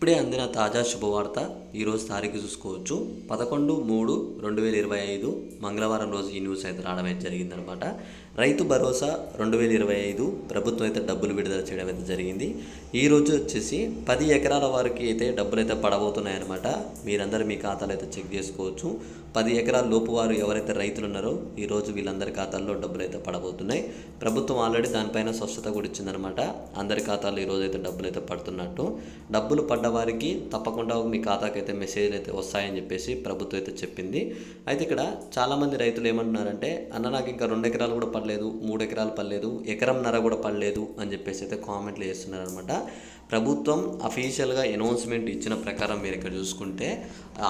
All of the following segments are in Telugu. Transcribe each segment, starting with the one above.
ఇప్పుడే అందిన తాజా శుభవార్త ఈరోజు తారీఖు చూసుకోవచ్చు. పదకొండు మూడు రెండు వేల ఇరవై ఐదు మంగళవారం రోజు ఈ న్యూస్ అయితే రావడం అయితే జరిగిందనమాట. రైతు భరోసా రెండు వేల ఇరవై ఐదు ప్రభుత్వం అయితే డబ్బులు విడుదల చేయడం అయితే జరిగింది. ఈ రోజు వచ్చేసి పది ఎకరాల వారికి అయితే డబ్బులు అయితే పడబోతున్నాయన్నమాట. మీరందరూ మీ ఖాతాలు అయితే చెక్ చేసుకోవచ్చు. పది ఎకరాల లోపు వారు ఎవరైతే రైతులు ఉన్నారో ఈరోజు వీళ్ళందరి ఖాతాల్లో డబ్బులు అయితే పడబోతున్నాయి. ప్రభుత్వం ఆల్రెడీ దానిపైన స్వచ్ఛత కూడా ఇచ్చిందనమాట. అందరి ఖాతాల్లో ఈరోజు అయితే డబ్బులు అయితే పడుతున్నట్టు. డబ్బులు పడ్డ వారికి తప్పకుండా మీ ఖాతాకి అయితే మెసేజ్లు అయితే వస్తాయని చెప్పేసి ప్రభుత్వం అయితే చెప్పింది. అయితే ఇక్కడ చాలామంది రైతులు ఏమంటున్నారంటే అన్న నాకు ఇంకా రెండు ఎకరాలు కూడా పడలేదు మూడు ఎకరాలు పడలేదు ఎకరంన్నర కూడా పడలేదు అని చెప్పేసి అయితే కామెంట్లు చేస్తున్నారనమాట ప్రభుత్వం అఫీషియల్గా అనౌన్స్మెంట్ ఇచ్చిన ప్రకారం మీరు ఇక్కడ చూసుకుంటే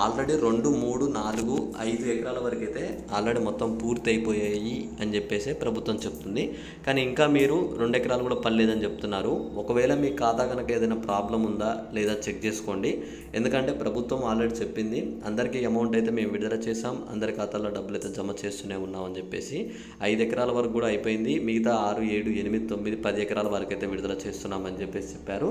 ఆల్రెడీ రెండు మూడు నాలుగు ఐదు ఎకరాల వరకు అయితే ఆల్రెడీ మొత్తం పూర్తి అయిపోయాయి అని చెప్పేసి ప్రభుత్వం చెప్తుంది. కానీ ఇంకా మీరు రెండు ఎకరాలు కూడా పడలేదని చెప్తున్నారు. ఒకవేళ మీ ఖాతా కనుక ఏదైనా ప్రాబ్లం ఉందా లేదా చెక్ చేసుకోండి. ఎందుకంటే ప్రభుత్వం ఆల్రెడీ చెప్పింది అందరికీ అమౌంట్ అయితే మేము విడుదల చేసాం అందరి ఖాతాల్లో డబ్బులు అయితే జమ చేస్తూనే ఉన్నాం అని చెప్పేసి ఐదు ఎకరాల వరకు కూడా అయిపోయింది. మిగతా ఆరు ఏడు ఎనిమిది తొమ్మిది పది ఎకరాల వరకు అయితే విడుదల చేస్తున్నామని చెప్పేసి చెప్పారు.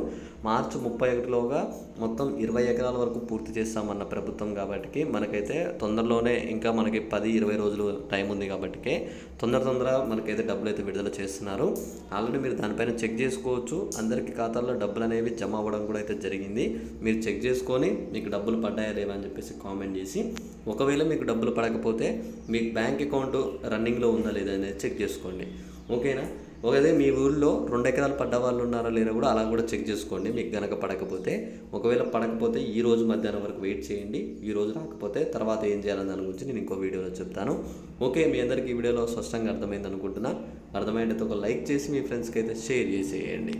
మార్చి ముప్పై ఒకటిలోగా మొత్తం ఇరవై ఎకరాల వరకు పూర్తి చేస్తామన్న ప్రభుత్వం కాబట్టి మనకైతే తొందరలోనే ఇంకా మనకి పది ఇరవై రోజులు టైం ఉంది కాబట్టి తొందర తొందర మనకైతే డబ్బులు అయితే విడుదల చేస్తున్నారు. ఆల్రెడీ మీరు దానిపైన చెక్ చేసుకోవచ్చు. అందరికీ ఖాతాల్లో డబ్బులు అనేవి జమ అవ్వడం కూడా అయితే జరిగింది. మీరు చెక్ చేసుకొని మీకు డబ్బులు పడ్డాయా లేవా అని చెప్పేసి కామెంట్ చేసి ఒకవేళ మీకు డబ్బులు పడకపోతే మీ బ్యాంక్ అకౌంట్ రన్నింగ్లో ఉందా లేదా అనేది చెక్ చేసుకోండి. ఓకేనా ఒకదే మీ ఊళ్ళో రెండు ఎకరాలు పడ్డ వాళ్ళు ఉన్నారా లేరా కూడా అలా కూడా చెక్ చేసుకోండి. మీకు గనక పడకపోతే ఒకవేళ పడకపోతే ఈ రోజు మధ్యాహ్నం వరకు వెయిట్ చేయండి. ఈ రోజు రాకపోతే తర్వాత ఏం చేయాలని దాని గురించి నేను ఇంకో వీడియోలో చెప్తాను. ఓకే మీ అందరికీ ఈ వీడియోలో స్పష్టంగా అర్థమైంది అనుకుంటున్నా. అర్థమైనట్టు ఒక లైక్ చేసి మీ ఫ్రెండ్స్కి అయితే షేర్ చేసేయండి.